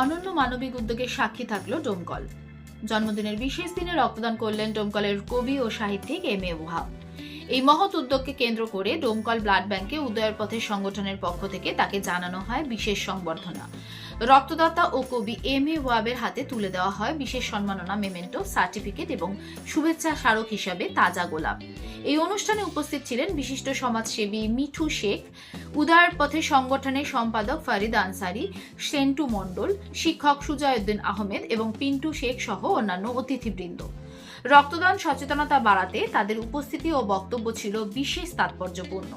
অনন্য মানবিক উদ্যোগের সাক্ষী থাকল ডোমকল। জন্মদিনের বিশেষ দিনে রক্তদান করলেন ডোমকলের কবি ও সাহিত্যিক এম এ ওহাব এই মহৎ উদ্যোগকে কেন্দ্র করে ডোমকল ব্লাড ব্যাংকে উদয়ের পথের সংগঠনের পক্ষ থেকে তাকে জানানো হয় বিশেষ সংবর্ধনা। রক্তদাতা ও কবি এম এ ওয়াবের হাতে তুলে দেওয়া হয় বিশেষ সম্মাননা, মেমেন্টো, সার্টিফিকেট এবং শুভেচ্ছা স্মারক হিসাবে তাজা গোলাপ। এই অনুষ্ঠানে উপস্থিত ছিলেন বিশিষ্ট সমাজসেবী মিঠু শেখ উদয়ের পথে সংগঠনের সম্পাদক ফারিদ আনসারি, সেন্টু মণ্ডল, শিক্ষক সুজয়উদ্দিন আহমেদ এবং পিন্টু শেখ সহ অন্যান্য অতিথিবৃন্দ। রক্তদান সচেতনতা বাড়াতে তাদের উপস্থিতি ও বক্তব্য ছিল বিশেষ তাৎপর্যপূর্ণ।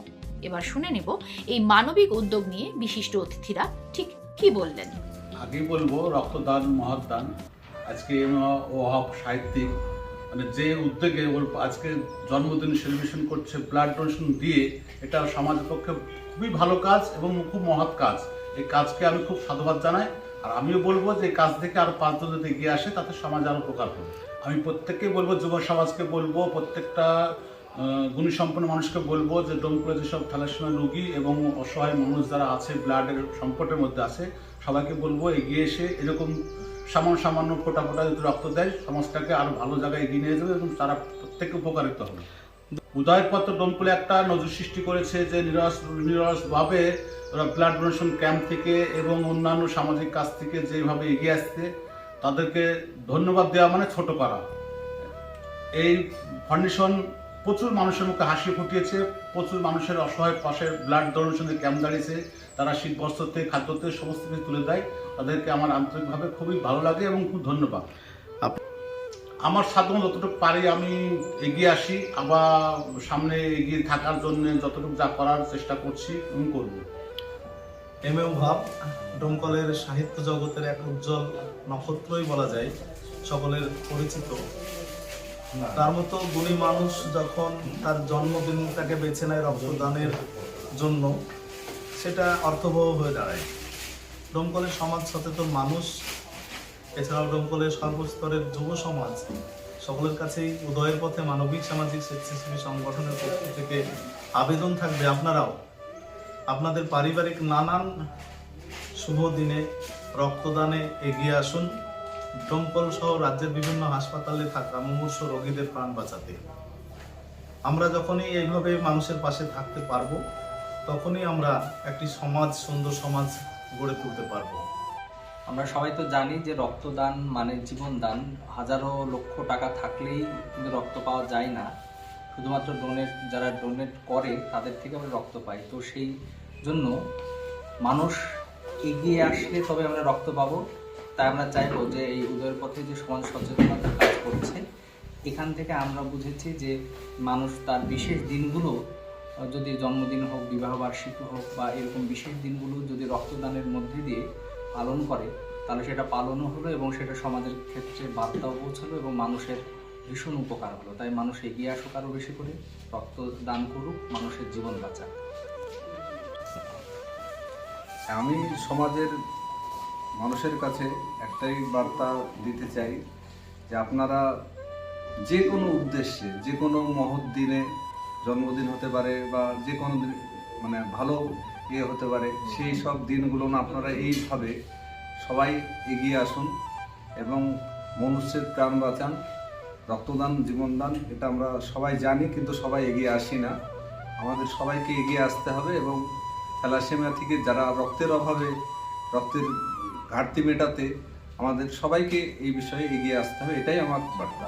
এবার শুনে নেব এই মানবিক উদ্যোগ নিয়ে বিশিষ্ট অতিথিরা ঠিক কি বললেন? আগেই বলব, রক্তদান, মহাদান। আজকে ওহাব সাহিত্যিক মানে যে উদ্যোগে ওর আজকে জন্মদিন সেলিব্রেশন করছে ব্লাড ডোনেশন দিয়ে, এটা সমাজের পক্ষে খুবই ভালো কাজ এবং খুব মহৎ কাজ। এই কাজকে আমি খুব সাধুবাদ জানাই। আর আমিও বলব যে কাজ থেকে আরও পাঁচজন যদি এগিয়ে আসে, তাতে সমাজ আরও উপকার হবে আমি প্রত্যেককে বলব, যুব সমাজকে বলব, প্রত্যেকটা আহ, গুণীসম্পন্ন মানুষকে বলব যে ডোমপুরে যেসব থ্যালাসেমিয়া রোগী এবং অসহায় মানুষ যারা আছে ব্লাডের সংকটের মধ্যে আছে সবাইকে বলব এগিয়ে এসে এরকম সামান্য সামান্য ফোটা ফোটা যদি রক্ত দেয় সমাজটাকে আরও ভালো জায়গায় এগিয়ে নিয়ে যাবে এবং তারা প্রত্যেকে উপকারিত হবে। উদয়পত্র ডোমকুলে একটা নজর সৃষ্টি করেছে যে নিরস নিরসভাবে ওরা ব্লাড ডোনেশন ক্যাম্প থেকে এবং অন্যান্য সামাজিক কাজ থেকে যেভাবে এগিয়ে আসছে তাদেরকে ধন্যবাদ দেওয়া মানে ছোট করা। এই ফাউন্ডেশন প্রচুর মানুষের মুখে হাসি ফুটিয়েছে প্রচুর মানুষের অসহায় পাশে ব্লাড ডোনেশনের ক্যাম্প দাঁড়িয়েছে তারা শীত বস্ত্র থেকে খাদ্য থেকে সমস্ত কিছু তুলে দেয়। তাদেরকে আমার আন্তরিকভাবে খুবই ভালো লাগে এবং খুব ধন্যবাদ। আমার সাধারণ যতটুকু পারি আমি এগিয়ে আসি আবার সামনে এগিয়ে থাকার জন্য যতটুকু যা করার চেষ্টা করছি আমি করব। এম এ ভাব ডোমকলের সাহিত্য জগতের এক উজ্জ্বল নক্ষত্রই বলা যায় সকলের পরিচিত। তার মতো গুণী মানুষ যখন তার জন্মদিন তাকে বেছে নেয় রক্তদানের জন্য, সেটা অর্থবহ হয়ে দাঁড়ায়। ডোমকলের সমাজ সচেতন মানুষ, এছাড়াও ডোমকলের সর্বস্তরের যুব সমাজ, সকলের কাছেই উদয়ের পথে মানবিক, সামাজিক, স্বেচ্ছাসেবী সংগঠনের পক্ষ থেকে আবেদন থাকবে। আপনারাও, আপনাদের পারিবারিক নানান শুভ দিনে রক্তদানে এগিয়ে আসুন। ডোমকল সহ রাজ্যের বিভিন্ন হাসপাতালে থাকা মুমূর্ষ রোগীদের প্রাণ বাঁচাতে। আমরা যখনই এইভাবে মানুষের পাশে থাকতে পারব, তখনই আমরা একটি সমাজ, সুন্দর সমাজ গড়ে তুলতে পারব। আমরা সবাই তো জানি যে রক্তদান মানে জীবনদান। হাজারো লক্ষ টাকা থাকলেই কিন্তু রক্ত পাওয়া যায় না। শুধুমাত্র ডোনেট যারা ডোনেট করে, তাদের থেকে আমরা রক্ত পাই। তো সেই জন্য মানুষ এগিয়ে আসলে তবে আমরা রক্ত পাবো। তাই আমরা চাইব যে এই উদয়ের পথে যে সমাজ সচেতনতা কাজ করছে, এখান থেকে আমরা বুঝেছি যে মানুষ তার বিশেষ দিনগুলো, যদি জন্মদিন হোক বিবাহ বার্ষিকী হোক বা এরকম বিশেষ দিনগুলো যদি রক্তদানের মধ্যে দিয়ে পালন করে, তাহলে সেটা পালনও হলো এবং সেটা সমাজের ক্ষেত্রে বার্তাও পৌঁছালো এবং মানুষের ভীষণ উপকার হলো। তাই মানুষ এগিয়ে আসুক আরও বেশি করে, রক্তদান করুক, মানুষের জীবন বাঁচাক। আমি সমাজের মানুষের কাছে একটাই বার্তা দিতে চাই যে আপনারা যে কোনো উদ্দেশ্যে, যে কোনো মহৎ দিনে জন্মদিন হতে পারে বা যে কোনো মানে ভালো ইয়ে হতে পারে, সেই সব দিনগুলো না আপনারা এইভাবে সবাই এগিয়ে আসুন এবং মনুষ্যের প্রাণ বাঁচান, রক্তদান, জীবনদান, এটা আমরা সবাই জানি কিন্তু সবাই এগিয়ে আসি না। আমাদের সবাইকে এগিয়ে আসতে হবে এবং থ্যালাসেমিয়া থেকে যারা রক্তের অভাবে, রক্তের ঘাটতি মেটাতে আমাদের সবাইকে এই বিষয়ে এগিয়ে আসতে হবে এটাই আমার বার্তা।